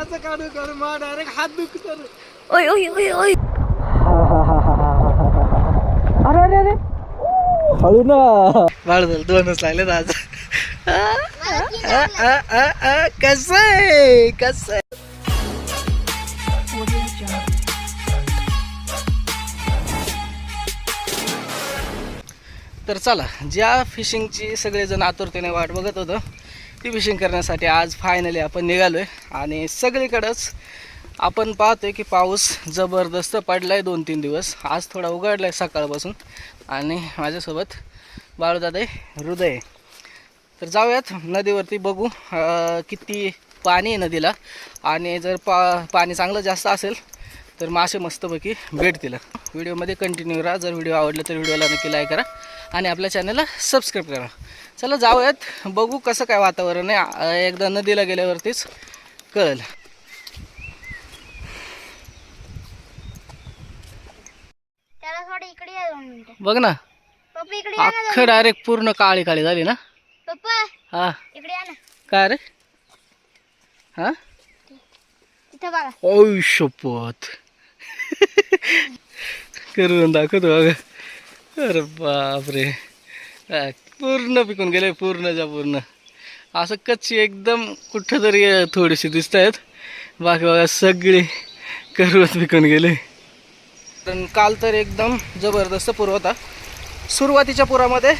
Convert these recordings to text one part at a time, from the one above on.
असं काढू कर मा डायरेक्ट हात दुखतो. ओय ओय ओय ओय. अरे अरे अरे. हळू ना. बाळ झालं दोनच लागले आज. कस आहे? कस तर चला ज्या फिशिंगची सगळेजण आतुरतेने वाट बघत होतं ती फिशिंग करण्यासाठी आज फायनली आपण निघालो आहे आणि सगळीकडंच आपण पाहतोय की पाऊस जबरदस्त पडला आहे दोन तीन दिवस. आज थोडा उघडला आहे सकाळपासून. आणि माझ्यासोबत बाळूदादा हृदय तर जाऊयात नदीवरती बघू किती पाणी आहे नदीला. आणि जर पा पाणी चांगलं जास्त असेल तर मासे मस्तपैकी भेटतील व्हिडिओमध्ये कंटिन्यू राहा. जर व्हिडिओ आवडला तर व्हिडिओला नक्की लाईक करा. आणि आपल्या चॅनलला सबस्क्राईब करा. चला जाऊयात. बघू कसं काय वातावरण आहे. एकदा नदीला गेल्यावरतीच कळेल. बघ ना. अख्खं डायरेक्ट पूर्ण काळी काळी झाली ना. पप्पा हा. काय रे? हा? शपथ करून दाखवतो बघा. अरे बापरे. पूर्ण पिकून गेले पूर्णच्या पूर्ण. असं कच्ची एकदम कुठं तरी थोडीशी दिसत आहेत बाकी बघा सगळे करवत पिकून गेले. पण काल तर एकदम जबरदस्त पूर होता. सुरुवातीच्या पुरामध्ये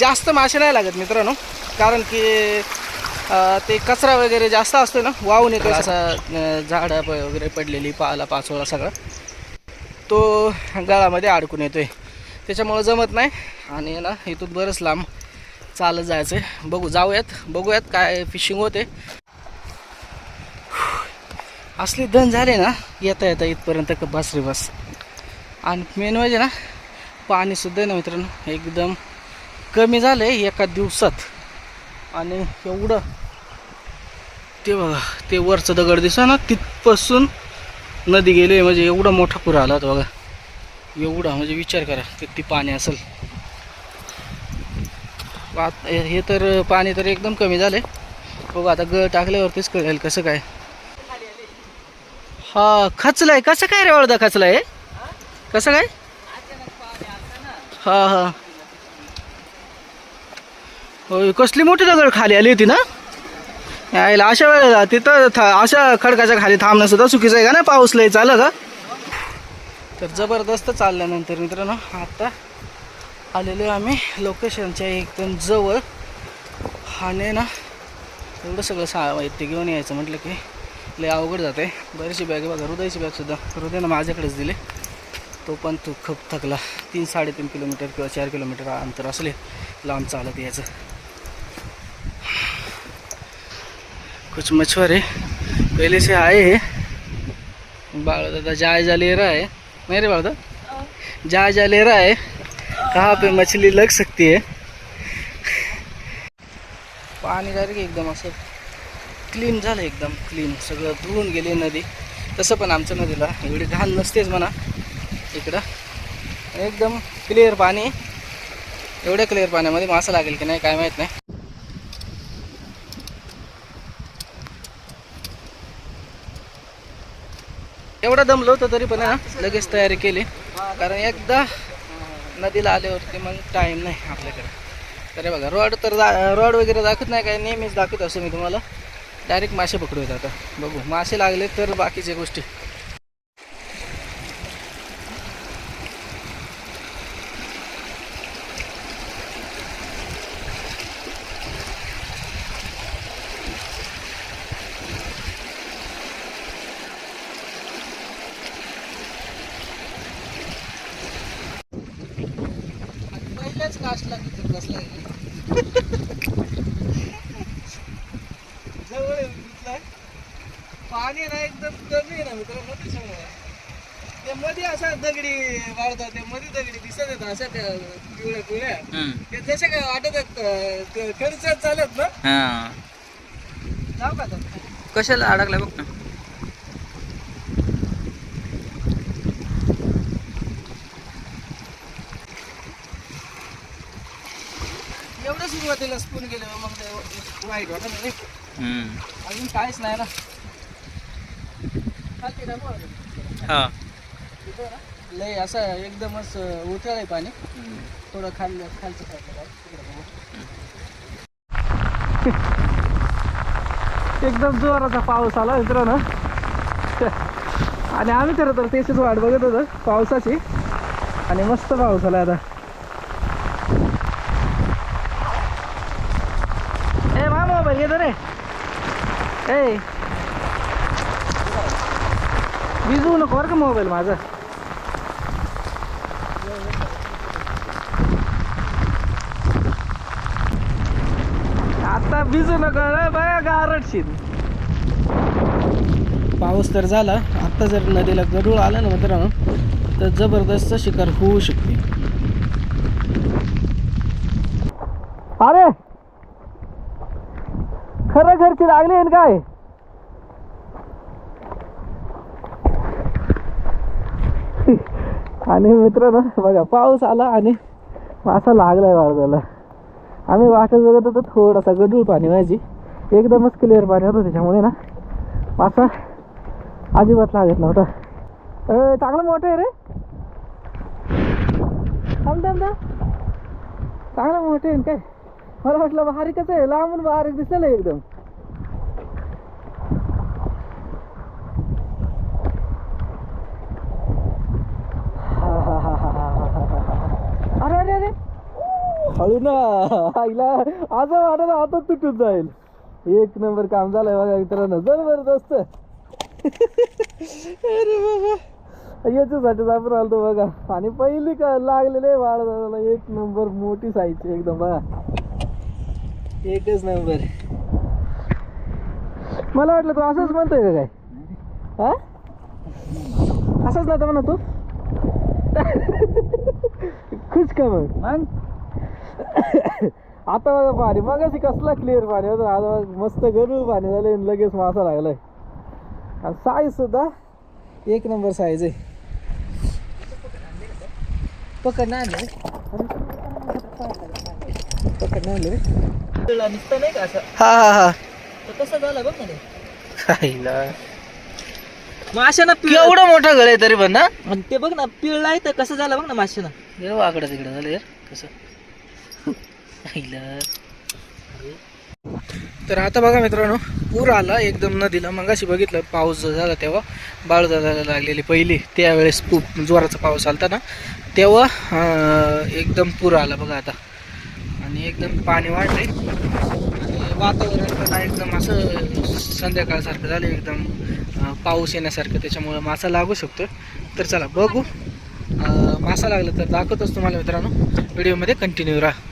जास्त मासे नाही लागत मित्रांनो. कारण की ते कचरा वगैरे जास्त असतो ना वाहून येतो असा झाडं प- वगैरे पडलेली पाला पाचोळा सगळा. तो गळामध्ये अडकून येतोय. त्याच्यामुळं जमत नाही. आणि ना इथून बरंच लांब चालत जायचं आहे बघू जाऊयात. बघूयात काय फिशिंग होते. असली दण झाले ना येता येता इथपर्यंत का बस रे बस. आणि मेन म्हणजे ना पाणीसुद्धा ना मित्रांनो. एकदम कमी झालं आहे एका दिवसात. आणि एवढं ते बघा ते वरचं दगड दिसा ना तिथपासून नदी गेली म्हणजे एवढा मोठा पूर आला होता बघा. एवढा म्हणजे विचार करा किती पाणी असेल. हे तर पाणी तर एकदम कमी झाले बघ आता गळ टाकल्यावरतीच कळेल कसं काय. हा खचलाय. कसं काय रे वळदा खचलाय? कसं काय? हा हा. होय कसली मोठी दगड खाली आली होती ना? यायला अशा वेळेला तिथं था अशा खडकाच्या खाली थांबणं सुद्धा चुकीचं आहे का ना पाऊस लय चाललं का? तर जबरदस्त चालल्यानंतर मित्रांनो आता आलेलो आहे आम्ही लोकेशनच्या एकदम जवळ. आणि ना एवढं सगळं साहित्य घेऊन यायचं म्हटलं की लय अवघड जाते बरीचशी बॅग बघा हृदयची बॅगसुद्धा हृदयनं माझ्याकडेच दिले. तो पण तो खूप थकला. तीन साडेतीन किलोमीटर किंवा चार किलोमीटर अंतर असले लांब चालत यायचं. कुछ मछुआरे पहले से आए हैं. बाल दादा जायजा ले रहा है नहीं रे बाल दादा जायजा ले रहा है। कहाँ पे मछली लग सकती है? पाणी डायरेक्ट एकदम असं क्लीन झालं एकदम क्लीन सगळं धुवून गेली नदी. तसं पण आमच्या नदीला. एवढी घाण नसतेच म्हणा. इकडं. एकदम क्लिअर पाणी. एवढ्या क्लिअर पाण्यामध्ये मासा लागेल की नाही काय माहीत नाही. एवढा दमलो होतं तरी पण लगेच तयारी केली. कारण एकदा नदीला आल्यावरती मग टाईम नाही आपल्याकडे. तर बघा रॉड तर रॉड वगैरे दाखवत नाही काय नेहमीच दाखवत असं मी तुम्हाला. डायरेक्ट मासे पकडू येतात आता. बघू मासे लागले तर बाकीच्या गोष्टी पहिल्याच कास्टला किती बसलाय जवळ आहे तिथलं. पाणी ना एकदम कमी आहे ना मित्रांनो त्याच्यामुळे ते मध्ये असा दगडी वाढतात ते मध्ये दगडी दिसत येतात अशा त्या पिवळ्या पिवळ्या. ते जसे काय वाटत आहेत खर्च चालत ना? हा. जाऊ का आता? कशाला अडकला बघ ना. एवढं सुरुवातीला स्पून गेलं मग ते वाईट वाटत नाही. हम्म. अजून काहीच नाही ना. हा लय असं एकदमच उथळ आहे पाणी. थोडं खाल्लं खालचं खाल्लं एकदम जोराचा पाऊस आला मित्रांनो. आणि आम्ही खरं तर त्याचीच वाट बघत होतो पावसाची. आणि मस्त पाऊस आला आता. ए मा मोबाईल घेतो रे ए. भिजवू नको बरं का मोबाईल माझा आता भिजू नको. रे बघा गारटशील पाऊस तर झाला. आता जर नदीला गडूळ आला ना मित्रांनो तर जबरदस्त शिकार होऊ शकते. अरे! खरं घरची लागली आहे ना काय? आणि मित्रांनो बघा पाऊस आला आणि मासा लागलाय वाळजाला आम्ही वाटत बघत होतो थोडासा गडूळ पाणी व्हायची. एकदमच क्लिअर पाणी होतं त्याच्यामुळे ना. मासा अजिबात लागत नव्हता. अ, चांगलं मोठं आहे रे. थांब थांब चांगलं मोठं आहे काय? मला वाटलं बारीकच आहे. लांबून बारीक दिसलेलं आहे एकदम अरे अरे अरे हळू ना आईला असं वाटत आता तुटून जाईल. एक नंबर काम झालंय बघा मित्रांनो. जबरदस्त. अरे बाबा. याच्यासाठीच आपण आलतो बघा. आणि पहिली का लागलेले वाढ झाला एक नंबर मोठी साईजची एकदम बघा. एकच नंबर. मला वाटलं तू असंच म्हणतोय का काय? हा? असंच नव्हतं म्हणा तू? खुश का मग? आता बघा पाणी. मग अशी कसला क्लिअर पाणी होतं. आता मस्त गरुळ पाणी झालं आणि लगेच मासा लागलाय. आणि साईज सुद्धा एक नंबर साईज आहे. पकड नाही पकड नाही आणलं. रे नुसतं नाही का असं हा हा. हा कसं झालं बघ ना. खायला माशानं पिळ केवढा मोठा घर आहे तरी पण ना? ते बघ ना पिळलाय तर कसं झालं बघ ना माशानं वाकडं तिकडं झालं यार कसं? तर आता बघा मित्रांनो पूर आला एकदम नदीला. मगाशी बघितलं पाऊस झाला तेव्हा बाळ झाला लागलेली पहिली. त्यावेळेस खूप जोराचा पाऊस आलता ना तेव्हा एकदम पूर आला बघा आता. आणि एकदम पाणी वाढले आणि वातावरण पण एकदम असं संध्याकाळसारखं झालं एकदम पाऊस येण्यासारखं. त्याच्यामुळं मासा लागू शकतो तर चला बघू. मासा लागला तर दाखवतोच तुम्हाला मित्रांनो. व्हिडिओमध्ये कंटिन्यू राहा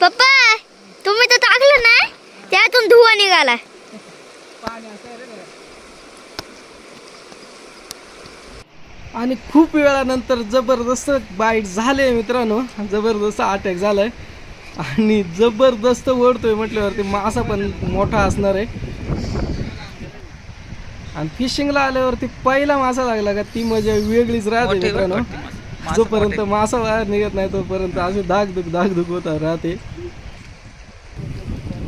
पप्पा तुम्ही तर टाकलं नाही त्यातून निघाला आणि खूप वेळानंतर जबरदस्त बाईट झाले मित्रांनो. जबरदस्त अटॅक झालाय. आणि जबरदस्त ओढतोय म्हटल्यावरती मासा पण मोठा असणार आहे. आणि फिशिंगला आल्यावरती पहिला मासा लागला का ती मजा वेगळीच राहते मित्रांनो. जोपर्यंत मासा बाहेर निघत नाही तोपर्यंत असे धाकधुक धाकधुक होता राहते.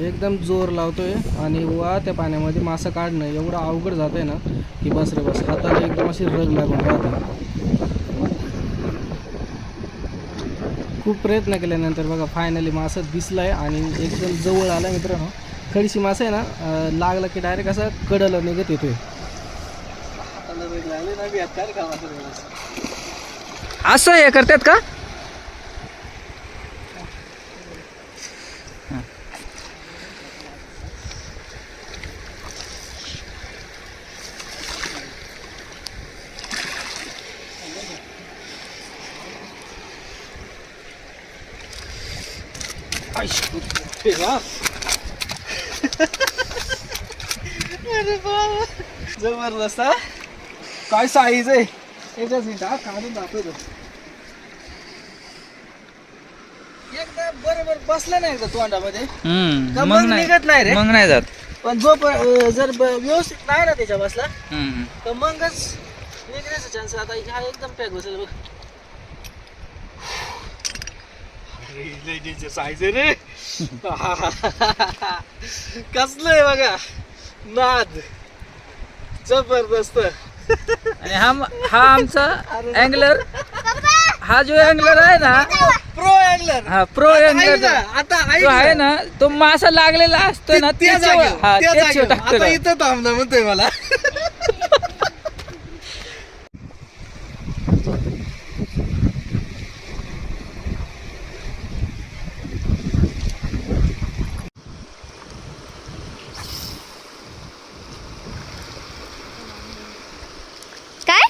एकदम जोर लावतोय आणि वा त्या पाण्यामध्ये मासा काढणं एवढं अवघड जात आहे ना की बस रे बस हाताला एकदम अशी रग लागून राहते. खूप प्रयत्न केल्यानंतर बघा फायनली मासा दिसलाय आणि एकदम जवळ आला मित्रांनो. खडीशी मासा आहे ना लागला की डायरेक्ट असा कडला निघत येतोय. असं हे करतात का अरे बाबा जबरदस्त हा? काय साईज आहे? एकच मिनिट हा काढून दाखवतो एकदा बरोबर बसलं नाही एकदा तोंडामध्ये? हम्म का मग मग नाही. निघत नाही रे? मग नाही जात. पण जो प- अं, जर ब- व्यवस्थित नाही ना त्याच्या बसला हम्म. तर मगच निघण्याचा चान्स आता हा एकदम पॅक बसेल बघ. सायज रे. कसलं आहे बघा. नाद. जबरदस्त. आणि हा हा आमचा अँगलर हा जो अँगलर आहे ना प्रो अँगलर हा प्रो अँगलर आता जो आहे ना तो मासा लागलेला असतो ना त्या त्याच्यावर हा. टाकतो. इथं थांबला म्हणतोय मला काय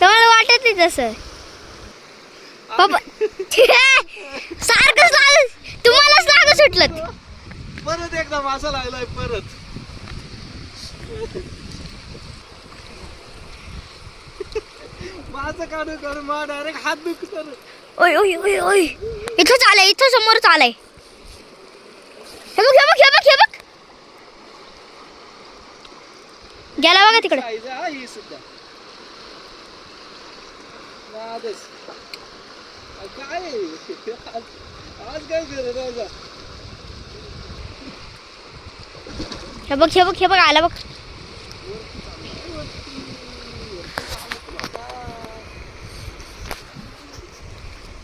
तुम्हाला वाटत नाही तसं पप्पा सारखंच लाग तुम्हालाच लाग सुटलं परत एकदा मासा लागलाय परत. माझं काढू काढू मा डायरेक्ट हात दुखतो. ओय ओय ओय ओय. इथंच आलंय इथं समोरच आलंय. हे बघ हे बघ हे बघ हे बघ. गेला बघा तिकडे. सुद्धा. नादच. अ, काय आहे? आज- आज काय करत आहे आता? हे बघ हे बघ हे बघ आला बघ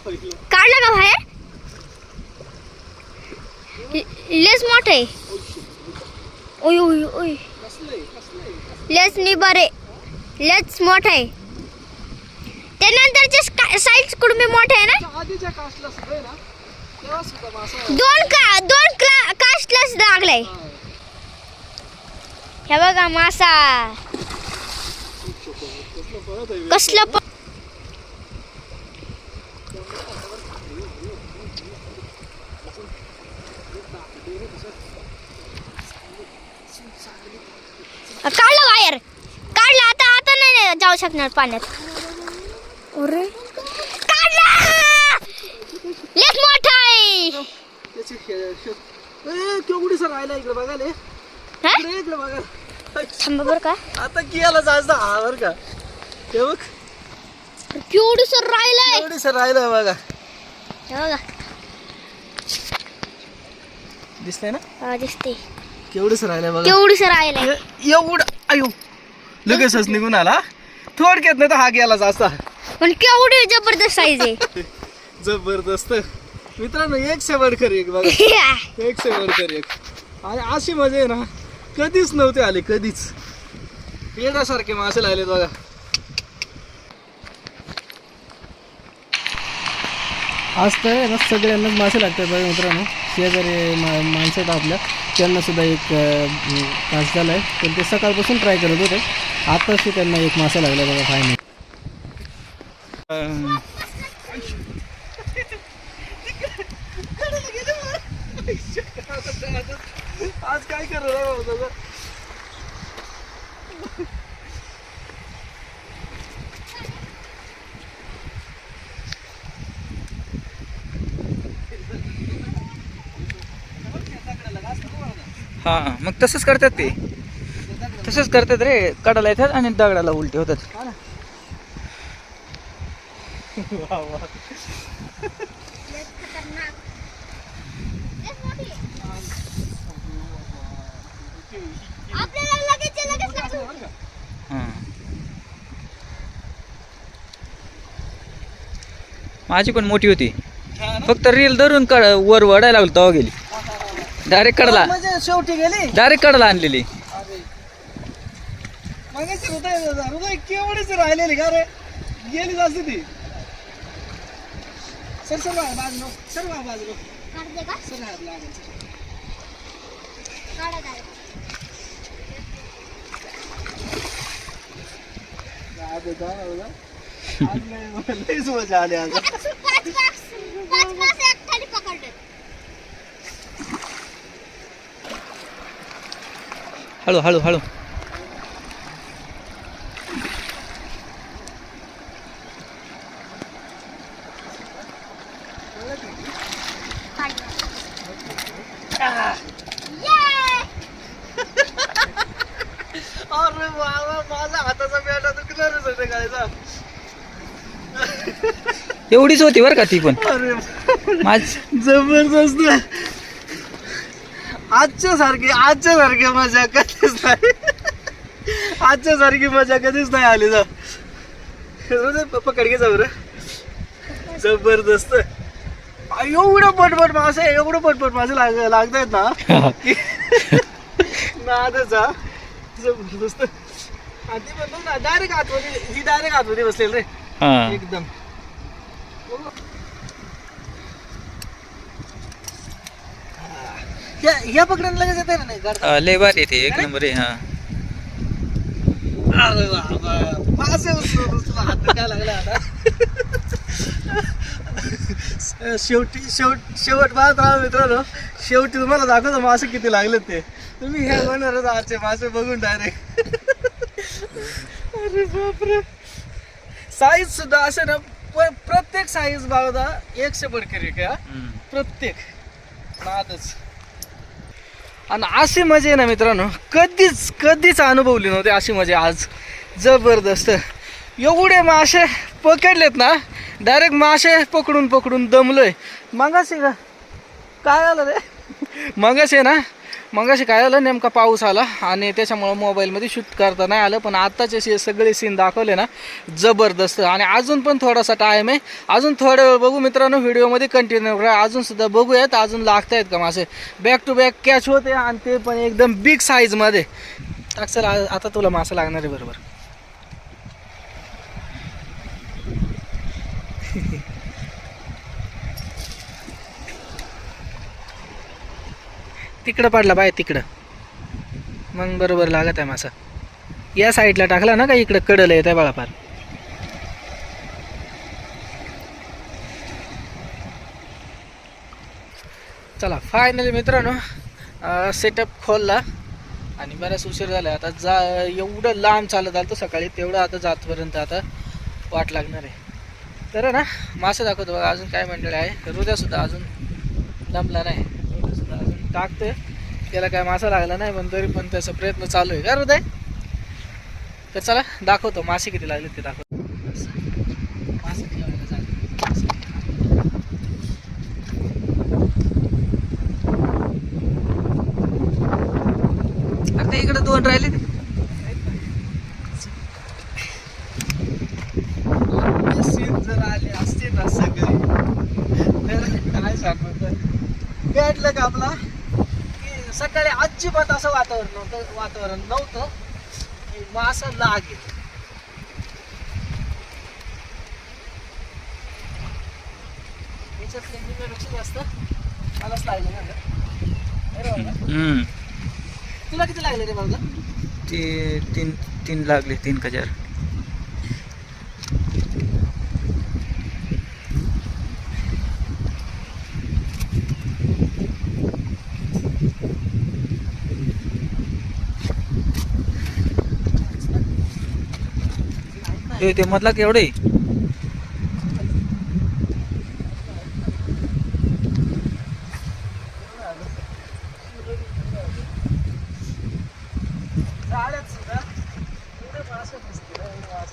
पहिलं. काढला का बाहेर ले- लेस मोठे ओय ओय ओय कसलं आहे? कसलं आहे? कसलं लेस निबारे लेस मोठा आहे त्यानंतरचे साईड कुडमे मोठे आहे ना आहे? आधीच्या कास्टला सुद्धा आहे ना तेव्हा सुद्धा मासा आहे. दोन का दोन क्ला कास्टलाच लागलाय हा. बघा मासा कसलं पळत आहे बे. कसलं प- काढलं बाहेर काढलं आता आता नाही जाऊ शकणार पाण्यात अरे. लेख मोठा आहे. केवढी सर राहिला इकडे बघाले हा? इकडे इकडे बघा थांबा बरं का. आता कियाला जायचं हा बरं का. हे बघ. केवढी सर राहिलंय सर राहिलं बघा. हे बघा. दिसतंय ना? हा, दिसते केवढी सर राहिलं बघा. केवढी सर राहिलंय ए- एवढं लगेचच निघून आला. थोडक्यात नाही तर हा गेला असता पण केवढी जबरदस्त साईज आहे. जबरदस्त. मित्रांनो एक से बडकर एक बघा. एक से बडकर एक. आणि अशी मजा आहे ना कधीच नव्हते आले कधीच. येण्यासारखे मासे लागलेत बघा. आज तर आहे ना सगळ्यांनाच मासे लागतात बघा मित्रांनो. शेजारी मा माणसं आहेत आपल्या. त्यांना सुद्धा एक झाला आहे पण ते सकाळपासून ट्राय करत होते. आताच त्यांना एक मासा लागला बघा फायनल आज काय करत हा मग तसंच करतात ते. तसंच करतात रे कडाला येतात आणि दगडाला उलटे होतात. माझी पण मोठी होती. फक्त रील धरून कड वर वडायला लागलो तेव्हा गेली. डायरेक्ट कडला. म्हणजे शेवटी गेली? डायरेक्ट कडला आणलेली. मगाशी हृदय हृदय केवढीच राहिलेली का रे? गेली जास्त ती. सर सर बा- बाजू सर बा- बाजू काढते का? सर हात लागेल सर. काढा. direct. जाऊ दे, जाऊ दे. आज लय- लयच मजा आली आज. हळू हळू हळू. अरे बाबा माझा हाताचा एवढीच होती बर का ती पण. अरे जबरदस्त. आजच्या सारखी आजच्या सारखी मजा कधीच नाही. आजच्या सारखी मजा कधीच नाही आली जा. पकड घे जा बरं जबरदस्त. एवढं पटपट मासे एवढं पटपट मासे लाग लागतायत ना की नादचा जबरदस्त आणि ती पण बघ ना डायरेक्ट आतमध्ये ही डायरेक्ट आतमध्ये बसलेली रे. हा. एकदम. या या पकडायला लगेच येते ना नाही गाड- अं, लय भारी आहे ते एक नंबर आहे हा. अरे उचलून उचलून हात लागला आता. शेवटी शेवट शेवट पाहत राहा मित्रांनो. शेवटी तुम्हाला दाखवतो मासे किती लागले ते. तुम्ही हे म्हणणारच आजचे मासे बघून डायरेक्ट अरे बापरे. साईज सुद्धा असं ना प- प्रत्येक साईज बाबा एकशे बडकरी का हम्म. प्रत्येक. नादच. आणि अशी मजा आहे ना मित्रांनो कधीच कधीच अनुभवली नव्हती अशी मजा आज. जबरदस्त. एवढे मासे पकडलेत ना डायरेक्ट मासे पकडून पकडून दमलोय. मगाशी का? काय आलं रे? मगाशी ना मग असे काय झालं नेमका पाऊस आला आणि त्याच्यामुळं मोबाईलमध्ये शूट करता नाही आलं. पण आत्ताचे से सगळे सीन दाखवले ना जबरदस्त. आणि अजून पण थोडासा टाईम आहे. अजून थोडा वेळ बघू मित्रांनो व्हिडिओमध्ये कंटिन्यू करा. अजूनसुद्धा बघूयात. अजून लागत आहेत का मासे? बॅक टू बॅक कॅच होते आणि ते पण एकदम बिग साईजमध्ये अक्षर आता तुला मासा लागणार आहे बरोबर. तिकडं पडला बाय तिकडं. मग बरोबर लागत आहे मासा. या साईडला टाकला ना का इकडं कडलं येत आहे बाळापार. चला फायनली मित्रांनो सेटअप खोलला आणि बराच उशीर झाला आता जा एवढं लांब चालत आलं सकाळी तेवढं आता जातपर्यंत आता वाट लागणार आहे. तर ना मासे दाखवतो बघा अजून काय मंडळ आहे. हृदयसुद्धा अजून दमला नाही. टाकतोय. त्याला काय मासा लागला नाही पण तरी पण त्याचा प्रयत्न चालू आहे. का हृदय तर चला दाखवतो. मासे किती लागले ते दाखवतो. मासे आता इकडे दोन राहिले सीन जर आले असते ना सगळे तर काय सांगतो वाटलं का आपला? सकाळी अजिबात असं वातावरण नव्हतं वातावरण नव्हतं. की मासा लागेल. याच्यातले जास्त मलाच लागले ना. तुला किती लागले रे बाबा ते तीन तीन लागले तीन हजार हे ते मधला केवढे झाड्यात सुद्धा एवढे मासे दिसते ना, एवढे ते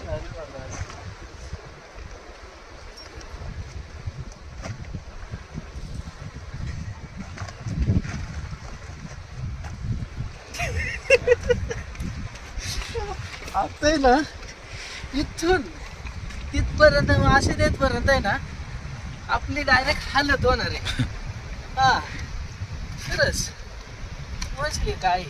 झाले बाबा आज. आता ना इथून तिथपर्यंत मासे देतपर्यंत आहे ना आपली डायरेक्ट हालत होणार आहे. हा खरंच. मजली काय?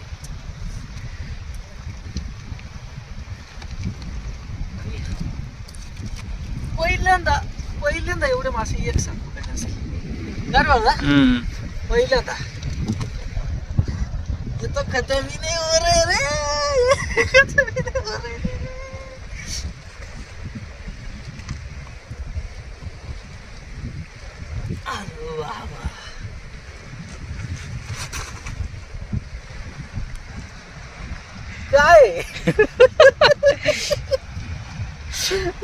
पहिल्यांदा पहिल्यांदा एवढे मासे एक सांग कुठे असेल हम्म. पहिल्यांदा. तो खतम ही नहीं हो रे खतम ही नहीं हो रहे अरे बाबा काय?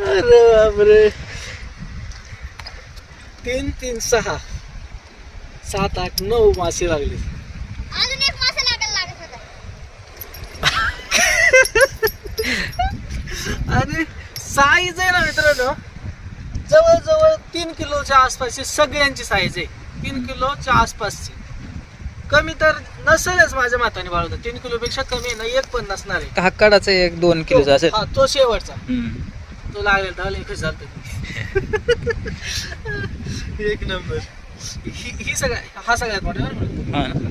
अरे बापरे. तीन तीन सहा. सात आठ नऊ मासे लागले. अजून एक मासा लागायला लागत होता. आणि साईज आहे ना मित्रांनो. जवळजवळ तीन किलोच्या आसपासची सगळ्यांची साईज आहे. तीन किलोच्या आसपासची. कमी तर नसेलच माझ्या माताने बाळवता तीन किलो पेक्षा कमी आहे ना एक पण नसणार आहे. हा कडाचा एक दोन किलोचा असेल. हा तो शेवटचा. हम्म. तो लागेल तर एकच चालतं एक नंबर. ही ही सगळ्या हा सगळ्यात मोठा बरं का? हा. ना.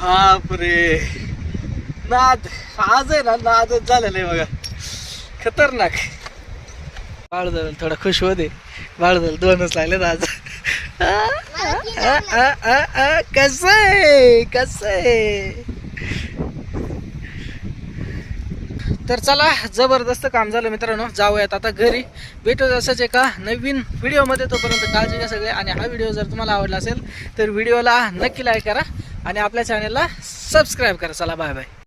बापरे. नाद आज आहे ना नादच झालेलं आहे बघा. खतरनाक. बाळदल थोडा खुश होते बाळदल दोनच लागलेत आज. कस आहे? कस आहे? तर चला जबरदस्त काम झालं मित्रांनो. जाऊयात आता घरी. भेटू असंच एका नवीन व्हिडिओमध्ये. तोपर्यंत काळजी घ्या सगळे. आणि हा व्हिडिओ जर तुम्हाला आवडला असेल तर व्हिडिओला नक्की लाईक करा. आणि आपल्या चॅनलला सबस्क्राईब करा. चला बाय बाय